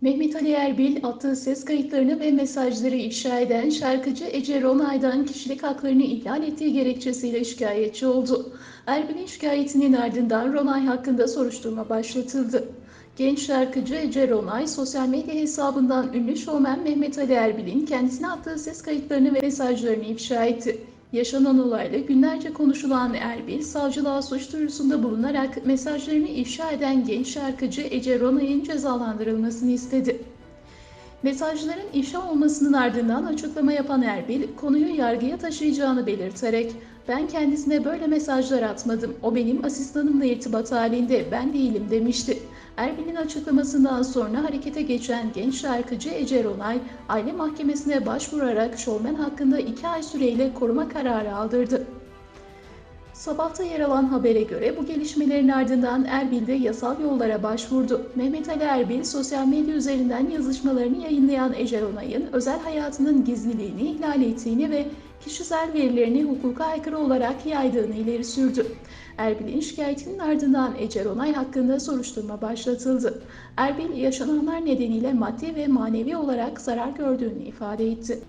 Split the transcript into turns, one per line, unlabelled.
Mehmet Ali Erbil attığı ses kayıtlarını ve mesajları ifşa eden şarkıcı Ece Ronay'dan kişilik haklarını ihlal ettiği gerekçesiyle şikayetçi oldu. Erbil'in şikayetinin ardından Ronay hakkında soruşturma başlatıldı. Genç şarkıcı Ece Ronay, sosyal medya hesabından ünlü şovmen Mehmet Ali Erbil'in kendisine attığı ses kayıtlarını ve mesajlarını ifşa etti. Yaşanan olayla günlerce konuşulan Erbil, savcılığa suç duyurusunda bulunarak mesajlarını ifşa eden genç şarkıcı Ece Ronay'ın cezalandırılmasını istedi. Mesajların ifşa olmasının ardından açıklama yapan Erbil, konuyu yargıya taşıyacağını belirterek, ben kendisine böyle mesajlar atmadım, o benim asistanımla irtibat halinde, ben değilim demişti. Erbil'in açıklamasından sonra harekete geçen genç şarkıcı Ece Ronay, aile mahkemesine başvurarak şovmen hakkında 2 ay süreyle koruma kararı aldırdı. Sabahta yer alan habere göre bu gelişmelerin ardından Erbil de yasal yollara başvurdu. Mehmet Ali Erbil sosyal medya üzerinden yazışmalarını yayınlayan Ece Ronay'ın özel hayatının gizliliğini ihlal ettiğini ve kişisel verilerini hukuka aykırı olarak yaydığını ileri sürdü. Erbil'in şikayetinin ardından Ece Ronay hakkında soruşturma başlatıldı. Erbil yaşananlar nedeniyle maddi ve manevi olarak zarar gördüğünü ifade etti.